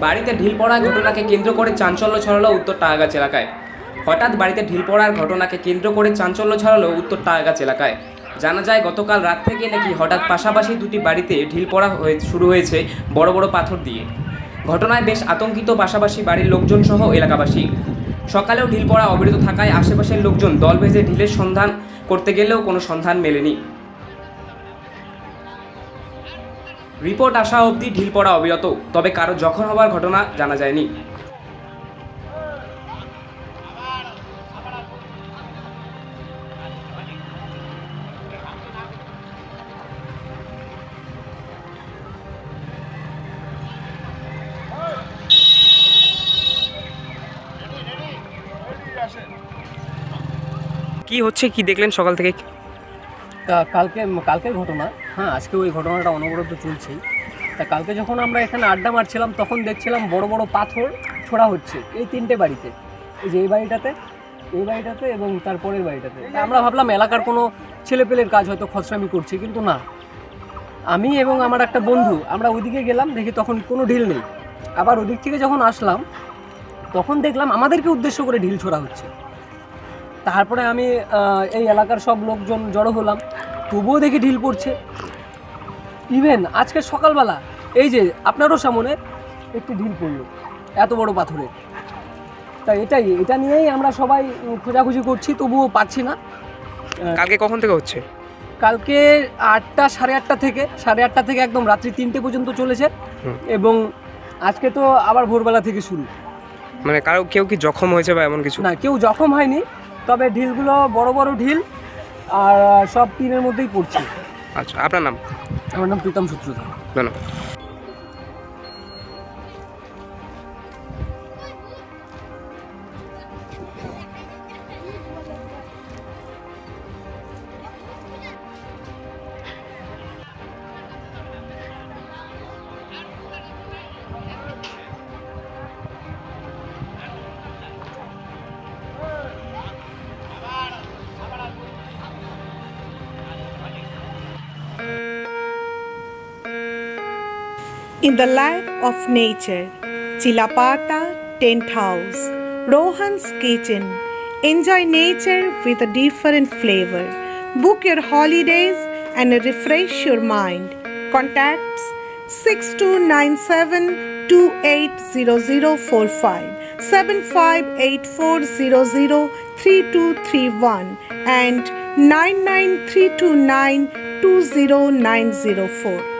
বাড়িতে ঢিল পড়ার ঘটনাকে কেন্দ্র করে চাঞ্চল্য ছড়ালো উত্তর টায়াগাছ এলাকায়। হঠাৎ বাড়িতে ঢিল পড়ার ঘটনাকে কেন্দ্র করে চাঞ্চল্য ছড়ালো উত্তর টায়াগাছ এলাকায়। জানা যায়, গতকাল রাত থেকে নাকি হঠাৎ পাশাপাশি দুটি বাড়িতে ঢিল পড়া হয়ে শুরু হয়েছে বড় বড় পাথর দিয়ে। ঘটনায় বেশ আতঙ্কিত পাশাপাশি বাড়ির লোকজন সহ এলাকাবাসী। সকালেও ঢিল পড়া অবিরত থাকায় আশেপাশের লোকজন দল ভেজে ঢিলের সন্ধান করতে গেলেও কোনো সন্ধান মেলেনি। রিপোর্ট আসা অবধি ঢিল পড়া অবিরত, তবে কারও জখম হওয়ার ঘটনা জানা যায়নি। কি হচ্ছে, কি দেখলেন সকাল থেকে? তা কালকে, কালকের ঘটনা হ্যাঁ আজকে ওই ঘটনাটা অনবরত চলছেই। তা কালকে যখন আমরা এখানে আড্ডা মারছিলাম, তখন দেখছিলাম বড় বড় পাথর ছোড়া হচ্ছে এই তিনটে বাড়িতে। এই যে এই বাড়িটাতে এই বাড়িটাতে এবং তারপরের বাড়িটাতে। আমরা ভাবলাম এলাকার কোনো ছেলেপেলের কাজ হয়তো খসরামি করছে, কিন্তু না। আমি এবং আমার একটা বন্ধু, আমরা ওইদিকে গেলাম, দেখি তখন কোনো ঢিল নেই। আবার ওদিক থেকে যখন আসলাম, তখন দেখলাম আমাদেরকে উদ্দেশ্য করে ঢিল ছোড়া হচ্ছে। তারপরে আমি এই এলাকার সব লোকজন জড়ো হলাম। তবুও দেখি ঢিল পড়ছে। ইভেন আজকে সকালবেলা এই যে আপনারও সামনে একটি ঢিল পড়ল এত বড় পাথরে। তা এটাই এটা নিয়েই আমরা সবাই খোঁজাখুঁজি করছি তবুও পাচ্ছি না। কালকে কখন থেকে হচ্ছে? কালকে আটটা সাড়ে আটটা থেকে সাড়ে আটটা থেকে একদম রাত্রি তিনটে পর্যন্ত চলেছে। এবং আজকে তো আবার ভোরবেলা থেকে শুরু। মানে কারও কেউ কি জখম হয়েছে বা এমন কিছু? না কেউ জখম হয়নি। তবে ঢিলগুলো বড় বড় ঢিল আর সব টিনের মধ্যেই পড়ছে। আচ্ছা আপনার নাম? আমার নাম প্রীতম সূত্রধর ধন্যবাদ। In the life of nature, Chilapata Tent House, Rohan's Kitchen. Enjoy nature with a different flavor. Book your holidays and refresh your mind. Contacts 6297 280045 7584003231 and 99329 20904.